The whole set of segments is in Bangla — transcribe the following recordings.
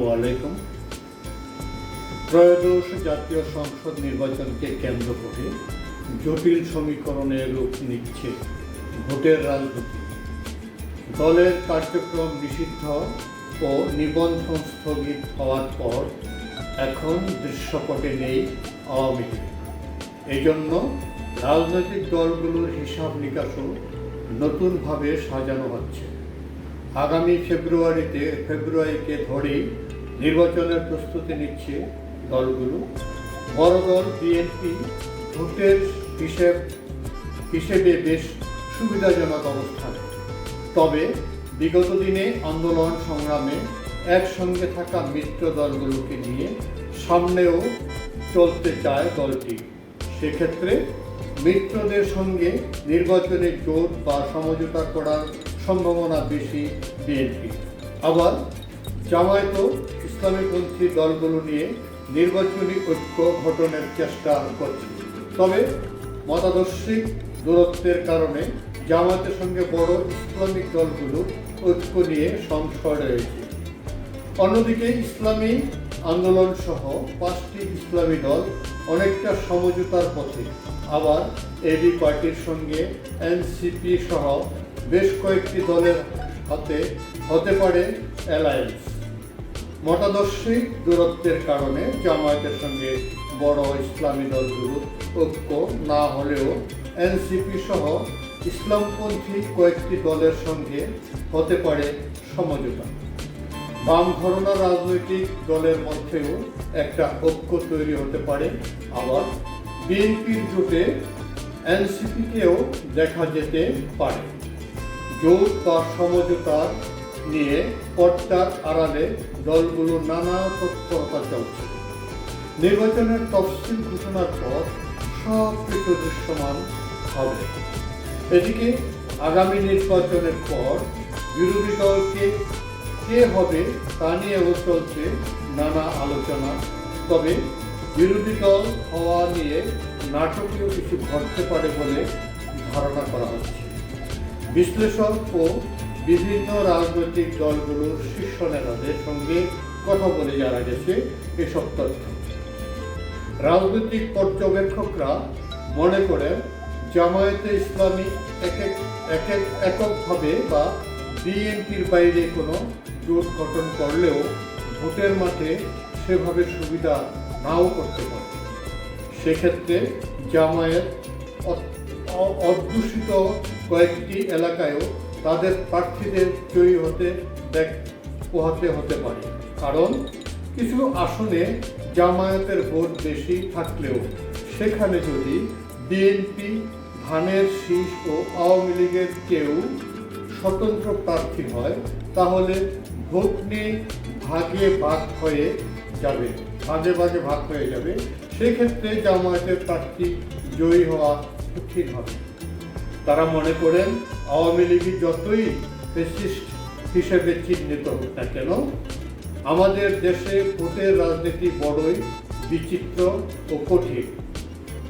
আসসালামু আলাইকুম। ত্রয়োদশ জাতীয় সংসদ নির্বাচনকে কেন্দ্র করে জটিল সমীকরণে রূপ নিচ্ছে ভোটের রাজনীতি। দলের কার্যক্রম নিষিদ্ধ ও নিবন্ধন স্থগিত হওয়ার পর এখন দৃশ্যপটে নেই আওয়ামী লীগ। এই জন্য রাজনৈতিক দলগুলোর হিসাব নিকাশও নতুনভাবে সাজানো হচ্ছে। আগামী ফেব্রুয়ারিতে, ফেব্রুয়ারিকে ধরেই নির্বাচনের প্রস্তুতি নিচ্ছে দলগুলো। বড় দল বিএনপি ভোটের হিসেব হিসেবে বেশ সুবিধাজনক অবস্থান। তবে বিগত দিনে আন্দোলন সংগ্রামে একসঙ্গে থাকা মিত্র দলগুলোকে নিয়ে সামনেও চলতে চায় দলটি। সেক্ষেত্রে মিত্রদের সঙ্গে নির্বাচনে জোট বা সমঝোতা করার সম্ভাবনা বেশি বিএনপি। আবার জামায়াতও ইসলামীপন্থী দলগুলো নিয়ে নির্বাচনী ঐক্য গঠনের চেষ্টা করছে। তবে মতাদর্শিক দূরত্বের কারণে জামায়াতের সঙ্গে বড় ইসলামিক দলগুলো ঐক্য নিয়ে সংশয় রয়েছে। অন্যদিকে ইসলামী আন্দোলন সহ পাঁচটি ইসলামী দল অনেকটা সমঝোতার পথে। আবার এবি পার্টির সঙ্গে এনসিপি সহ বেশ কয়েকটি দলের হাতে হতে পারে অ্যালায়েন্স। মতাদর্শিক দূরত্বের কারণে জামায়াতের সঙ্গে বড় ইসলামী দলগুলো ঐক্য না হলেও এনসিপি সহ ইসলামপন্থী কয়েকটি দলের সঙ্গে হতে পারে সমঝোতা। বাম ঘরনা রাজনৈতিক দলের মধ্যেও একটা ঐক্য তৈরি হতে পারে। আবার বিএনপির জোটে এনসিপিকেও দেখা যেতে পারে। জোট বা সমঝোতা নিয়ে পর্দার আড়ালে দলগুলো নানা তৎপরতা চলছে। নির্বাচনের তফসিল ঘোষণার পর সব কিছু দৃশ্যমান হবে। এদিকে আগামী নির্বাচনের পর বিরোধী দলকে কে হবে তা নিয়েও চলছে নানা আলোচনা। তবে বিরোধী দল হওয়া নিয়ে নাটকীয় কিছু ঘটতে পারে বলে ধারণা করা হচ্ছে। বিশ্লেষক ও বিভিন্ন রাজনৈতিক দলগুলোর শীর্ষ নেতাদের সঙ্গে কথা বলে জানা গেছে এসব তথ্য। রাজনৈতিক পর্যবেক্ষকরা মনে করে জামায়াতে ইসলামী এক এক এক এক এককভাবে বা বিএনপির বাইরে কোনো জোট গঠন করলেও ভোটের মাঠে সেভাবে সুবিধা নাও করতে পারে। সেক্ষেত্রে জামায়াত অধ্যুষিত কয়েকটি এলাকায়ও তাদের প্রার্থীদের জয়ী হতে দেখ, পোহাতে হতে পারে। কারণ কিছু আসনে জামায়াতের ভোট বেশি থাকলেও সেখানে যদি বিএনপি, ধানের শীষ ও আওয়ামী লীগের কেউ স্বতন্ত্র প্রার্থী হয়, তাহলে ভোট নিয়ে ভাগে ভাগ হয়ে যাবে, ভাগে ভাগে ভাগ হয়ে যাবে। সেক্ষেত্রে জামায়াতের প্রার্থী জয়ী হওয়া কঠিন হবে। তারা মনে করেন আওয়ামী লীগ যতই ফেসিস্ট হিসেবে চিহ্নিত হোক না কেন, আমাদের দেশে ভোটের রাজনীতি বড়ই বিচিত্র ও কঠিন।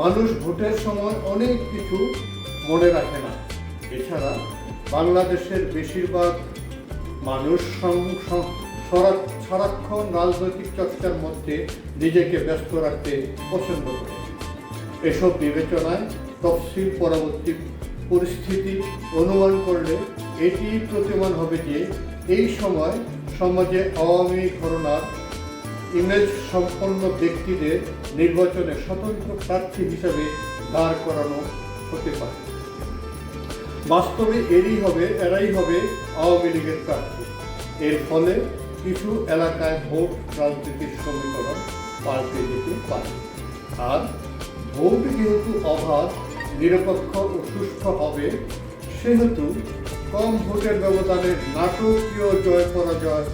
মানুষ ভোটের সময় অনেক কিছু মনে রাখে না। এছাড়া বাংলাদেশের বেশিরভাগ মানুষ সারাক্ষণ রাজনৈতিক চর্চার মধ্যে নিজেকে ব্যস্ত রাখতে পছন্দ করে। এসব বিবেচনায় তফসিল পরবর্তী পরিস্থিতি অনুমান করলে এটি প্রতিমান হবে যে এই সময় সমাজে আওয়ামী ঘটনার ইমেজ সম্পন্ন ব্যক্তিদের নির্বাচনে স্বতন্ত্র প্রার্থী হিসাবে দাঁড় করানো হতে পারে। বাস্তবে এরই হবে, এরাই হবে আওয়ামী লীগের প্রার্থী। এর ফলে কিছু এলাকায় ভোট রাজনীতির সমীকরণ পাল্টে যেতে পারে। আর ভোট যেহেতু অবাধ নিরপেক্ষ ও সুষ্ঠু হবে, সেহেতু কম ভোটের ব্যবধানে নাটকীয় জয় পরাজয়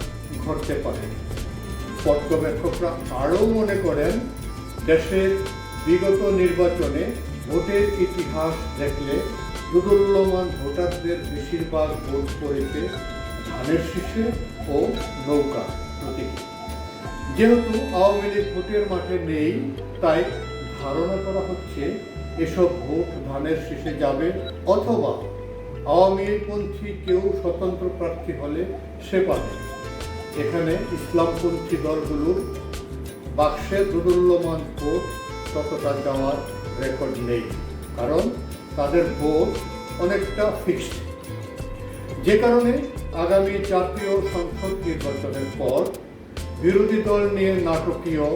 ঘটতে পারে। পর্যবেক্ষকরা আরও মনে করেন দেশের বিগত নির্বাচনে ভোটের ইতিহাস দেখলে দুদুল্যমান ভোটারদের বেশিরভাগ ভোট পড়েছে ধানের শীষে ও নৌকা প্রতীকে। যেহেতু আওয়ামী লীগ ভোটের মাঠে নেই, তাই ধারণা করা হচ্ছে এসব ভোট ধানের শীষে যাবে, অথবা আওয়ামী লীগপন্থী কেউ স্বতন্ত্র প্রার্থী হলে সে পাবে। এখানে ইসলামপন্থী দলগুলোর বাক্সে দুদুল্যমান ভোট ততটা যাওয়ার রেকর্ড নেই, কারণ তাদের ভোট অনেকটা ফিক্সড। যে কারণে আগামী জাতীয় সংসদ নির্বাচনের পর বিরোধী দল নিয়ে নাটকীয়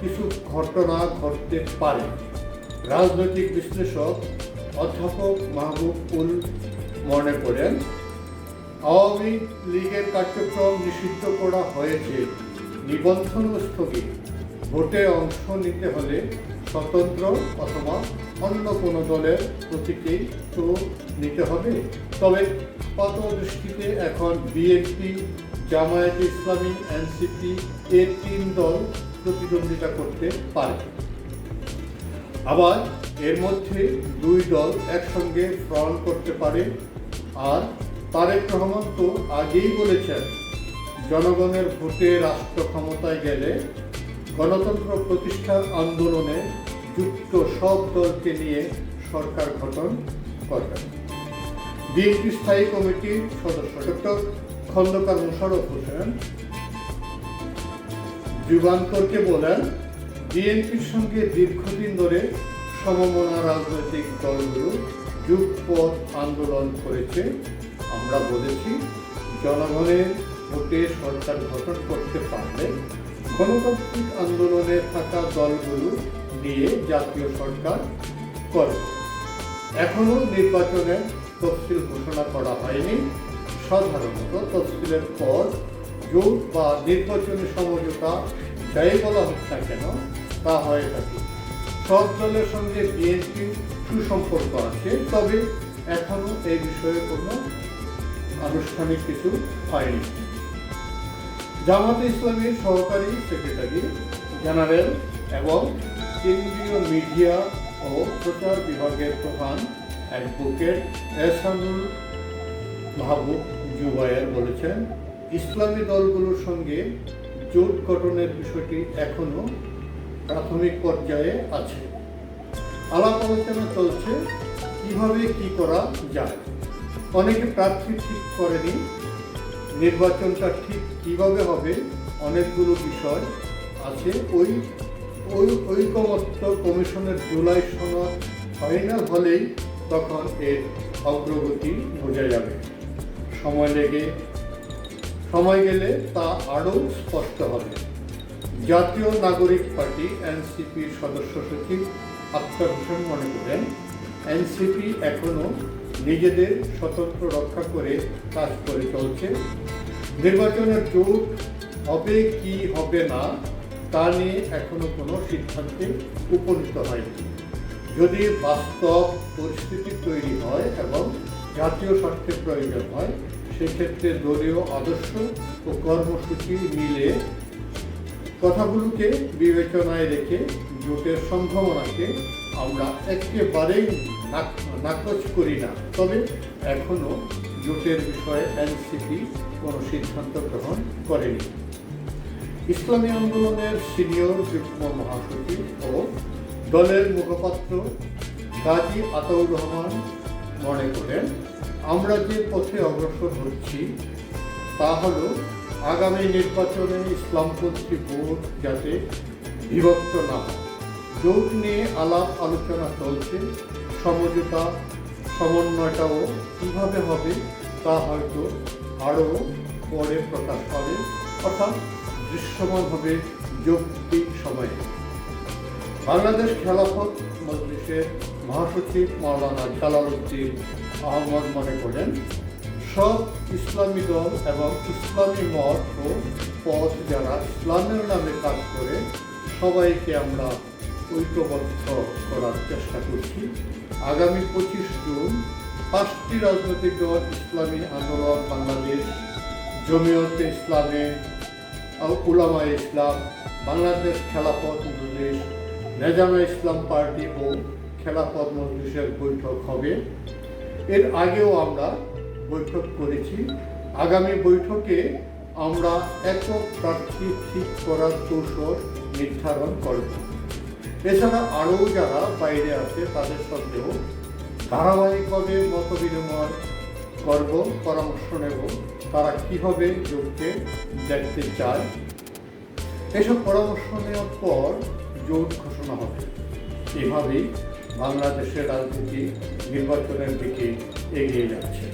কিছু ঘটনা ঘটতে পারে। রাজনৈতিক বিশ্লেষক অধ্যাপক মাহবুব উল মনে করেন, আওয়ামী লীগের কার্যক্রম নিষিদ্ধ করা হয়েছে। নিবন্ধন স্থগিত। ভোটে অংশ নিতে হলে স্বতন্ত্র অথবা অন্য কোনো দলের প্রতীকেই তো নিতে হবে। তবে কত দৃষ্টিতে এখন বিএনপি, জামায়াত ইসলামী, এনসিপি, এ তিন দল প্রতিদ্বন্দ্বিতা করতে পারে। আবার এর মধ্যে দুই দল একসঙ্গে ফ্রন্ট করতে পারে। আর তারেক রহমান তো আগেই বলেছেন, জনগণের ভোটে রাষ্ট্র ক্ষমতায় গেলে গণতন্ত্র প্রতিষ্ঠার আন্দোলনে যুক্ত সব দলকে নিয়ে সরকার গঠন করবেন। বিএনপি স্থায়ী কমিটির সদস্য ডক্টর খন্দকার মোশারফ হোসেন যুগান্তরকে বলেন বিএনপির সঙ্গে দীর্ঘদিন ধরে সমমনা রাজনৈতিক দলগুলো যুগপথ আন্দোলন করেছে। আমরা বলেছি, জনগণের ভোটে সরকার গঠন করতে পারলে গণতান্ত্রিক আন্দোলনে থাকা দলগুলো নিয়ে জাতীয় সরকার করে। এখনও নির্বাচনের তফসিল ঘোষণা করা হয়নি। সাধারণত তফসিলের পর জোট বা নির্বাচনী সমঝোতা যাই বলা না কেন তা হয়ে থাকে সব দলের সঙ্গে বিএনপির সুসম্পর্ক আছে, তবে এখনও এই বিষয়ে কোনো আনুষ্ঠানিক কিছু হয়নি। জামাতে ইসলামীর সহকারী সেক্রেটারি জেনারেল এবং কেন্দ্রীয় মিডিয়া ও প্রচার বিভাগের প্রধান অ্যাডভোকেট এহসানুল মাহবুব জুবায়ের বলেছেন, ইসলামী দলগুলোর সঙ্গে জোট গঠনের বিষয়টি এখনও প্রাথমিক পর্যায়ে আছে। আলাপ আলোচনা চলছে, কীভাবে কি করা যায়? অনেকে প্রার্থী ঠিক করেনি, নির্বাচনটা ঠিক কীভাবে হবে, অনেকগুলো বিষয় আছে। ওই ওই ঐকমত্য কমিশনের জুলাই সনদ ফাইনাল হলেই তখন এর অগ্রগতি বোঝা যাবে। সময় লেগে, সময় গেলে তা আরও স্পষ্ট হবে। জাতীয় নাগরিক পার্টি এনসিপির সদস্য সচিব আক্তার হোসেন মনে করেন, এনসিপি এখনও নিজেদের স্বতন্ত্র রক্ষা করে কাজ করে চলছে। নির্বাচনের জোট হবে কি হবে না, তা নিয়ে এখনও কোনো সিদ্ধান্তে উপনীত হয়নি। যদি বাস্তব পরিস্থিতি তৈরি হয় এবং জাতীয় স্বার্থের প্রয়োজন হয়, সেক্ষেত্রে দলীয় আদর্শ ও কর্মসূচি মিলে কথাগুলোকে বিবেচনায় রেখে জোটের সম্ভাবনাকে আমরা একেবারেই নাক- নাকচ করি না। তবে এখনও জোটের বিষয়ে এনসিপি কোনো সিদ্ধান্ত গ্রহণ করেনি। ইসলামী আন্দোলনের সিনিয়র যুগ্ম মহাসচিব ও দলের মুখপাত্র গাজী আতাউর রহমান মনে করেন, আমরা যে পথে অগ্রসর হচ্ছি, তা হল আগামী নির্বাচনে ইসলামপন্থী ভোট যাতে বিভক্ত না হয়। জোট নিয়ে আলাপ আলোচনা চলছে। সমঝোতা, সমন্বয়টাও কীভাবে হবে তা হয়তো আরও পরে প্রকাশ পাবে, অর্থাৎ দৃশ্যমান হবে যৌক্তিক সময়ে। বাংলাদেশ খেলাফত মজলিসের মহাসচিব মাওলানা জালাল উদ্দিন আহমদ মনে করেন সব ইসলামী দল এবং ইসলামী মত ও পথ যারা ইসলামের নামে কাজ করে, সবাইকে আমরা ঐক্যবদ্ধ করার চেষ্টা করছি। আগামী পঁচিশ জুন পাঁচটি রাজনৈতিক দল ইসলামী আন্দোলন, বাংলাদেশ, জমিয়তে ইসলামে উলামা ইসলাম, বাংলাদেশ খেলাফত মজলিস, নেজামে ইসলাম পার্টি ও খেলাফত মজলিসের বৈঠক হবে। এর আগেও আমরা বৈঠক করেছি। আগামী বৈঠকে আমরা একক প্রার্থী ঠিক করার কৌশল নির্ধারণ করব। এছাড়া আরও যারা বাইরে আছে, তাদের সঙ্গেও ধারাবাহিকভাবে মত বিনিময় করব, পরামর্শ নেব, তারা কীভাবে জোটকে দেখতে চায়। এসব পরামর্শ নেওয়ার পর জোট ঘোষণা হবে। এভাবেই বাংলাদেশের রাজনীতি নির্বাচনের দিকে এগিয়ে যাচ্ছে।